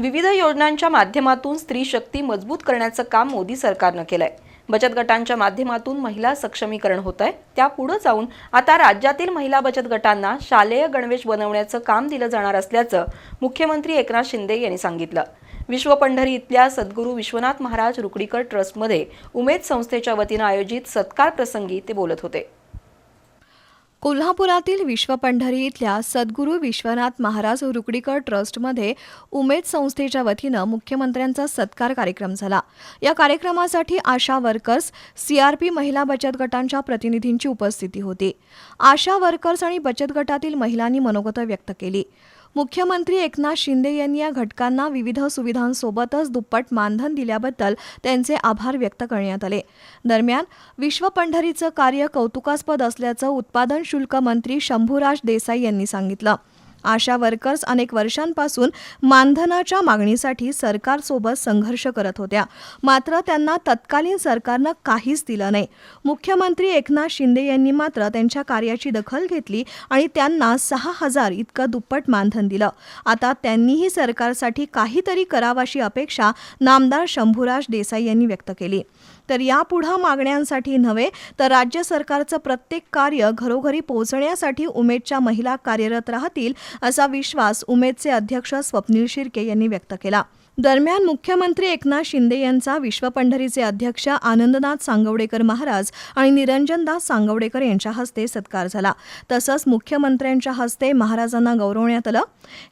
विविध योजनांच्या माध्यमातून स्त्री शक्ती मजबूत करण्याचं काम मोदी सरकारनं केलंय. बचत गटांच्या माध्यमातून महिला सक्षमीकरण होत आहे त्या पुढे जाऊन आता राज्यातील महिला बचत गटांना शालेय गणवेश बनवण्याचं काम दिलं जाणार असल्याचं मुख्यमंत्री एकनाथ शिंदे यांनी सांगितलं. विश्व पंढरी इथल्या सद्गुरू विश्वनाथ महाराज रुकडीकर ट्रस्टमध्ये उमेद संस्थेच्या वतीनं आयोजित सत्कार प्रसंगी ते बोलत होते. कोल्हापुरातील विश्वपंढरी इथल्या सद्गुरू विश्वनाथ महाराज रुकडीकर ट्रस्टमध्ये उमेद संस्थेच्या वतीनं मुख्यमंत्र्यांचा सत्कार कार्यक्रम झाला. या कार्यक्रमासाठी आशा वर्कर्स सीआरपी महिला बचत गटांच्या प्रतिनिधींची उपस्थिती होती. आशा वर्कर्स आणि बचत गटातील महिलांनी मनोगत व्यक्त केली. मुख्यमंत्री एकनाथ शिंदे यांनी या घटकांना विविध सुविधांसोबतच दुप्पट मानधन दिल्याबद्दल त्यांचे आभार व्यक्त करण्यात आले. दरम्यान विश्व पंढरीचं कार्य कौतुकास्पद असल्याचं उत्पादन शुल्क मंत्री शंभूराज देसाई यांनी सांगितलं. आशा वर्कर्स अनेक वर्षांपासून मानधनाच्या मागणीसाठी सरकारसोबत संघर्ष करत होत्या. मात्र त्यांना तत्कालीन सरकारनं काहीच दिलं नाही. मुख्यमंत्री एकनाथ शिंदे यांनी मात्र त्यांच्या कार्याची दखल घेतली आणि त्यांना सहा हजार इतकं दुप्पट मानधन दिलं. आता त्यांनीही सरकारसाठी काहीतरी करावाशी अपेक्षा नामदार शंभूराज देसाई यांनी व्यक्त केली. तर यापुढं मागण्यांसाठी नव्हे तर राज्य सरकारचं प्रत्येक कार्य घरोघरी पोहोचण्यासाठी उमेदच्या महिला कार्यरत राहतील असा विश्वास उमेदचे अध्यक्ष स्वप्नील शिर्के यांनी व्यक्त केला. दरम्यान मुख्यमंत्री एकनाथ शिंदे यांचा विश्व पंढरीचे अध्यक्ष आनंदनाथ सांगवडेकर महाराज आणि निरंजनदास सांगवडेकर यांच्या हस्ते सत्कार झाला. तसंच मुख्यमंत्र्यांच्या हस्ते महाराजांना गौरवण्यात आलं.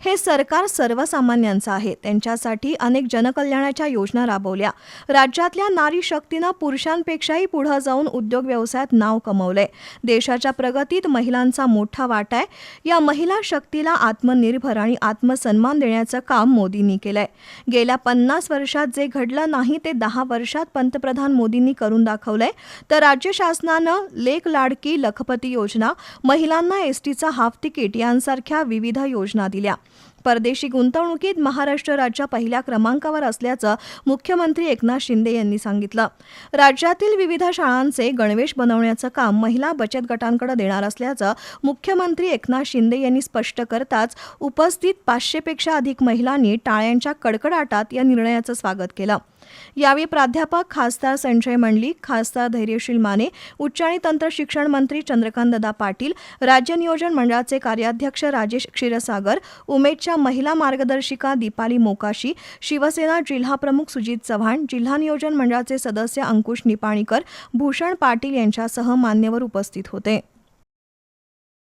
हे सरकार सर्वसामान्यांचं आहे. त्यांच्यासाठी अनेक जनकल्याणाच्या योजना राबवल्या. राज्यातल्या नारी शक्तीनं पुरुषांपेक्षाही पुढं जाऊन उद्योग व्यवसायात नाव कमवलंय. देशाच्या प्रगतीत महिलांचा मोठा वाटा आहे. या महिला शक्तीला आत्मनिर्भर आणि आत्मसन्मान देण्याचं काम मोदींनी केलंय. गेल्या पन्नास वर्षात जे घडलं नाही ते दहा वर्षात पंतप्रधान मोदींनी करून दाखवलंय. तर राज्य शासनानं लेख लाडकी लखपती योजना महिलांना एसटीचा हाफ तिकीट यांसारख्या विविध योजना दिल्या. परदेशी गुंतवणुकीत महाराष्ट्र राज्य पहिल्या क्रमांकावर असल्याचं मुख्यमंत्री एकनाथ शिंदे यांनी सांगितलं. राज्यातील विविध शाळांचे गणवेश बनवण्याचं काम महिला बचत गटांकडे देणार असल्याचं मुख्यमंत्री एकनाथ शिंदे यांनी स्पष्ट करताच उपस्थित पाचशेपेक्षा अधिक महिलांनी टाळ्यांच्या कडकडाटात या निर्णयाचं स्वागत केलं. यावेळी प्राध्यापक खासदार संजय मंडलिक खासदार धैर्यशील माने उच्च आणि तंत्र शिक्षण मंत्री चंद्रकांतदा पाटील राज्य नियोजन मंडळाचे कार्याध्यक्ष राजेश क्षीरसागर उमेदच्या महिला मार्गदर्शिका दीपाली मोकाशी शिवसेना जिल्हाप्रमुख सुजित चव्हाण जिल्हा नियोजन मंडळाचे सदस्य अंकुश निपाणीकर भूषण पाटील यांच्यासह मान्यवर उपस्थित होते.